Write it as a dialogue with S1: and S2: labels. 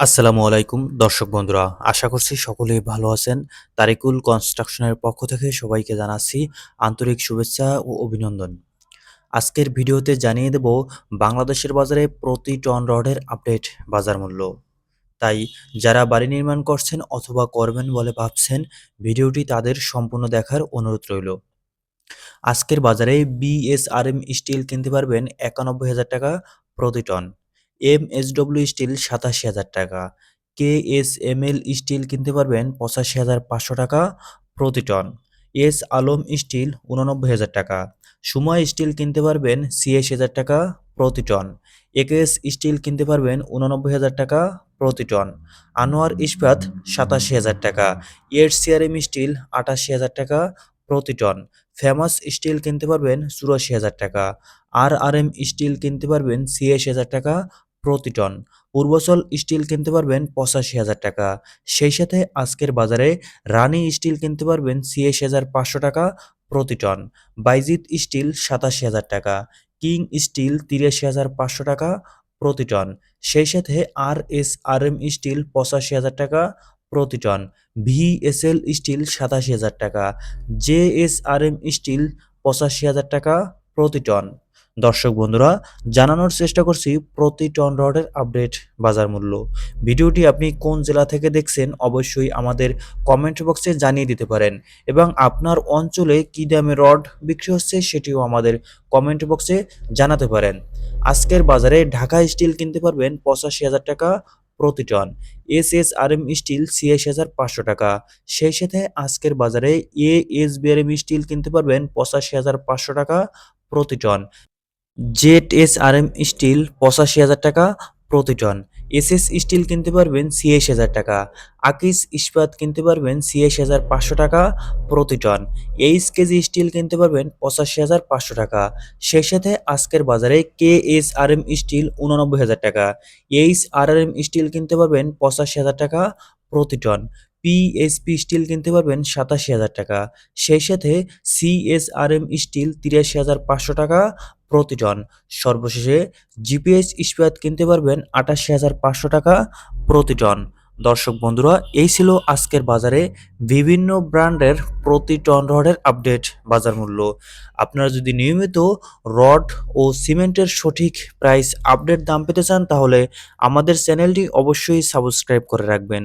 S1: আসসালামু আলাইকুম, দর্শক বন্ধুরা, আশা করছি সকলেই ভালো আছেন। তারিকুল কনস্ট্রাকশনের পক্ষ থেকে সবাইকে জানাচ্ছি আন্তরিক শুভেচ্ছা ও অভিনন্দন। আজকের ভিডিওতে জানিয়ে দেব, বাংলাদেশের বাজারে প্রতি টন রডের আপডেট বাজার মূল্য। তাই, যারা বাড়ি নির্মাণ করছেন অথবা করবেন বলে ভাবছেন, ভিডিওটি তাদের সম্পূর্ণ দেখার অনুরোধ রইল। আজকের বাজারে বিএসআরএম স্টিল কিনতে পারবেন একানব্বই হাজার টাকা প্রতি টন। এম এসডব্লিউ স্টিল সাতাশি হাজার টাকা। K S M L steel কিনতে পারবেন পঁচাশি হাজার পাঁচশো টাকা প্রতি টন। এস আলম স্টিল উননব্বই হাজার টাকা। সুময় স্টিল কিনতে পারবেন ছিয়াশি হাজার টাকা প্রতি টন। একেএস স্টিল কিনতে পারবেন উননব্বই হাজার টাকা প্রতি টন। আনোয়ার ইস্পাত সাতাশি হাজার টাকা। এর সিআরএম স্টিল আটাশি হাজার টাকা প্রতি টন। ফেমাস স্টিল কিনতে পারবেন চুরাশি হাজার টাকা। আর আর এম স্টিল কিনতে পারবেন ছিয়াশি হাজার টাকা প্রতি টন। পূর্বচল স্টিল কিনতে পারবেন পঁচাশি হাজার টাকা। সেই সাথে আজকের বাজারে রানী স্টিল কিনতে পারবেন ছিয়াশি হাজার পাঁচশো টাকা প্রতি টন। বাইজিৎ স্টিল সাতাশি হাজার টাকা। কিং স্টিল তিরাশি হাজার পাঁচশো টাকা প্রতি টন। সেই সাথে R S R M steel পঁচাশি হাজার টাকা প্রতি টন। ভিএসএল স্টিল সাতাশি হাজার টাকা। J S R M steel পঁচাশি হাজার টাকা প্রতি টন। দর্শক বন্ধুরা, জানানোর চেষ্টা করছি প্রতি টন রডের আপডেট বাজার মূল্য। ভিডিওটি আপনি কোন জেলা থেকে দেখছেন অবশ্যই আমাদের কমেন্ট বক্সে জানিয়ে দিতে পারেন এবং আপনার অঞ্চলে কী দামে রড বিক্রি হচ্ছে সেটিও আমাদের কমেন্ট বক্সে জানাতে পারেন। আজকের বাজারে ঢাকা স্টিল কিনতে পারবেন পঁচাশি হাজার টাকা প্রতি ton S S R M steel ছিয়াশি হাজার পাঁচশো টাকা। সেই সাথে আজকের বাজারে এ এস বিআরএম স্টিল কিনতে পারবেন পঁচাশি হাজার পাঁচশো টাকা প্রতি ton. Z S R M steel পঁচাশি হাজার টাকা প্রতি টন। এস এস স্টিল কিনতে পারবেন ছিয়াশি হাজার টাকা। আকিস ইস্পাত কিনতে পারবেন ছিয়াশি হাজার পাঁচশো টাকা প্রতি টন। এইচ কেজি স্টিল কিনতে পারবেন পঁচাশি হাজার পাঁচশো টাকা। সেই সাথে আজকের বাজারে K S R M steel উননব্বই হাজার টাকা। H R R M steel কিনতে পারবেন পঁচাশি হাজার টাকা প্রতি টন। পিএসপি স্টিল কিনতে পারবেন সাতাশি হাজার টাকা। সেই সাথে সিএসআরএম স্টিল তিরাশি হাজার পাঁচশো টাকা প্রতি টন সর্বশেষে জিপিএস ইস্পাত কিনতে পারবেন আটাশি হাজার পাঁচশো টাকা প্রতি টন দর্শক বন্ধুরা, এই ছিল আজকের বাজারে বিভিন্ন ব্র্যান্ডের প্রতি টন রডের আপডেট বাজার মূল্য। আপনারা যদি নিয়মিত রড ও সিমেন্টের সঠিক প্রাইস আপডেট দাম পেতে চান, তাহলে আমাদের চ্যানেলটি অবশ্যই সাবস্ক্রাইব করে রাখবেন।